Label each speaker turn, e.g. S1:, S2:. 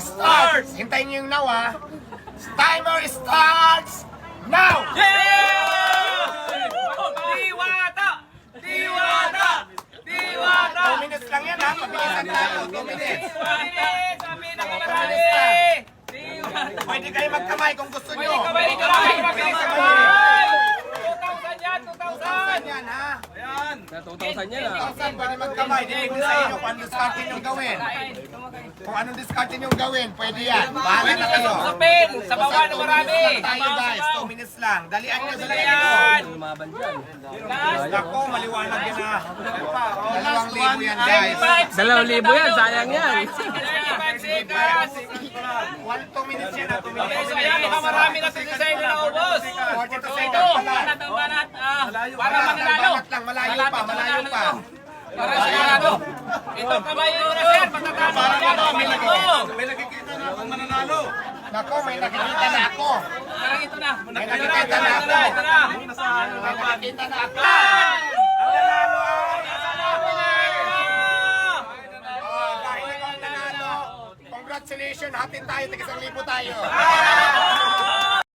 S1: starts! Hintayin niyo yung now ah. Timer starts now!
S2: Diwata! Diwata! Diwata!
S1: 2 minutes lang yan ha, mabilisan tayo. 2 minutes.
S2: Kami na kamarami! Diwata!
S1: Pwede kayo magkamay kung gusto nyo.
S2: Pwede kamay, kamay, kamay, kamay! 2,000 yan, 2,000!
S1: Yan ha.
S3: Na 2,000 yan ah.
S1: 1,000 pwede magkamay. Depende sa inyo kung anong discarte nyo gawin. Kung anong discarte nyo gawin, pwede yan. Bahala na kayo.
S2: Sa pen, sa baba na marami!
S1: Two minutes lang tayo guys, 2 minutes lang. Dalian nyo, dalian
S2: Yan!
S3: Lumaban dyan.
S2: Last!
S1: Ako, maliwanag yan ha. Dalawang libo yan guys.
S3: 2,000 yan, sayang yan.
S2: 35 seconds!
S1: 1, 2 minutes yan ha, 2 minutes.
S2: Baka marami na sa design na naubos.
S1: 42
S2: Ito, Para
S1: lang, malayo pa, malayo pa.
S2: Para sigurado. Ito kamay mo na sir, patatama na yan. Mo.
S1: Nako, may nakikita na ako.
S2: Parang ito na.
S1: May
S2: Ito na,
S1: nakikita na
S2: ito na, ito na.
S1: May nakikita na ako. Ang nanalo ay... Oh, dahil ikaw ang nanalo. Congratulations, hatin tayo, tig isang libo tayo.